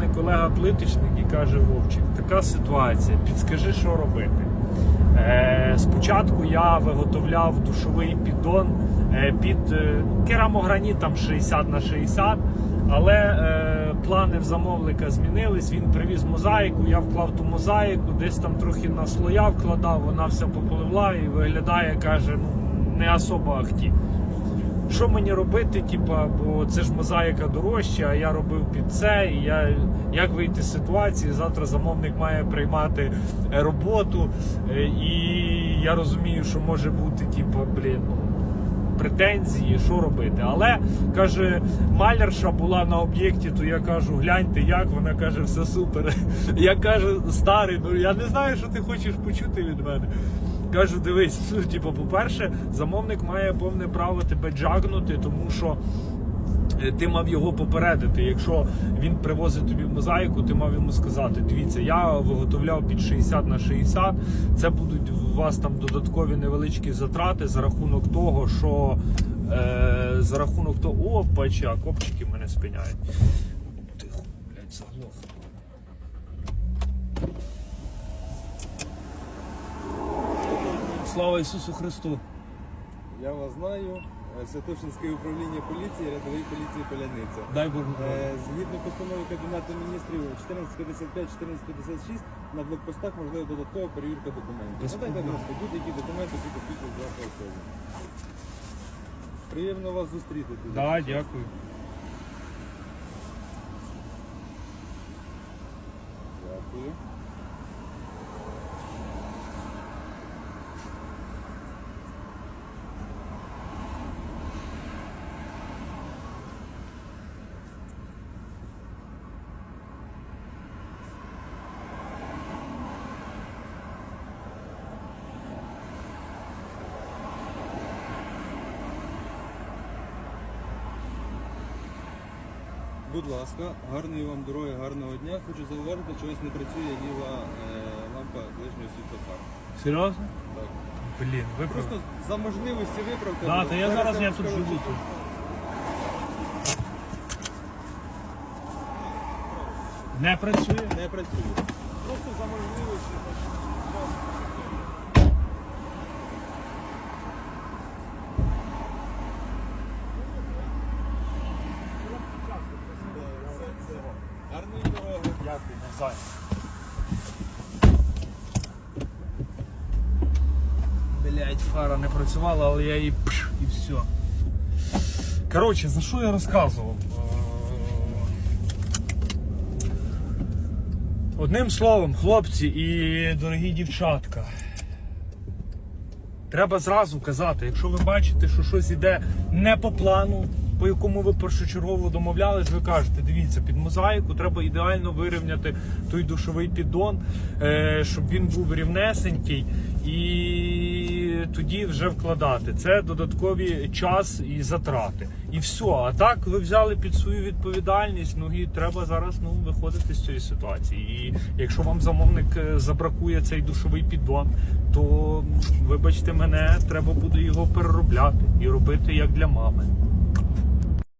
мене колега плиточник і каже: Вовчик, така ситуація, підскажи, що робити. Е, спочатку я виготовляв душовий піддон е, під е, керамограніт там 60 на 60, але е, плани в замовника змінились. Він привіз мозаїку, я вклав ту мозаїку, десь там трохи на слоя вкладав, вона вся попливла і виглядає, каже, ну не особо ахті. Що мені робити, типа, бо це ж мозаїка дорожча, а я робив під це. І я як вийти з ситуації? Завтра замовник має приймати е, роботу, е, і я розумію, що може бути, типа, блін, ну, претензії, що робити. Але каже, малярша була на об'єкті, то я кажу, гляньте, як вона каже, все супер. Я кажу, старий, ну я не знаю, що ти хочеш почути від мене. Кажу, дивись, типу, по-перше, замовник має повне право тебе джагнути, тому що. е, Ти мав його попередити. Якщо він привозить тобі мозаїку, ти мав йому сказати: дивіться, я виготовляв під 60 на 60, Це будуть у вас там додаткові невеличкі затрати за рахунок того, що е, за рахунок того. Опача, копчики мене спиняють. Тихо, блядь, заглох. Слава Ісусу Христу! Я вас знаю. Е, Святошинське управління поліції, рядовий поліції Поляниця. Дай Бог. Е, Згідно постанови Кабінету міністрів 1455-1456 на блокпостах можлива додаткова перевірка документів. Надайте, будь ласка, будь-які документи, які посвідчують вашу особу. Приємно вас зустріти тут. Да, дякую. Дякую. Будь ласка, гарної вам дороги, гарного дня. Хочу зауважити, що ось не працює ліва е, лампа ближнього світлофару. Серйозно? Так. Блін, ви Просто за можливості виправки. Да, та я зараз я тут живу. Тут. Не працює? Не працює. Просто за можливості. Гарної дороги. Дякую. Блять, фара не працювала, але я її пш, і все. Коротше, за що я розказував? Е, Одним словом, хлопці і дорогі дівчатка. Треба зразу казати, якщо ви бачите, що щось іде не по плану, по якому ви першочергово домовлялись, ви кажете, дивіться, під мозаїку треба ідеально вирівняти той душовий піддон, е, щоб він був рівнесенький, і тоді вже вкладати. Це додаткові час і затрати. І все. А так ви взяли під свою відповідальність. Ну і треба зараз ну, виходити з цієї ситуації. І якщо вам замовник е, забракує цей душовий піддон, то вибачте мене, треба буде його переробляти і робити як для мами.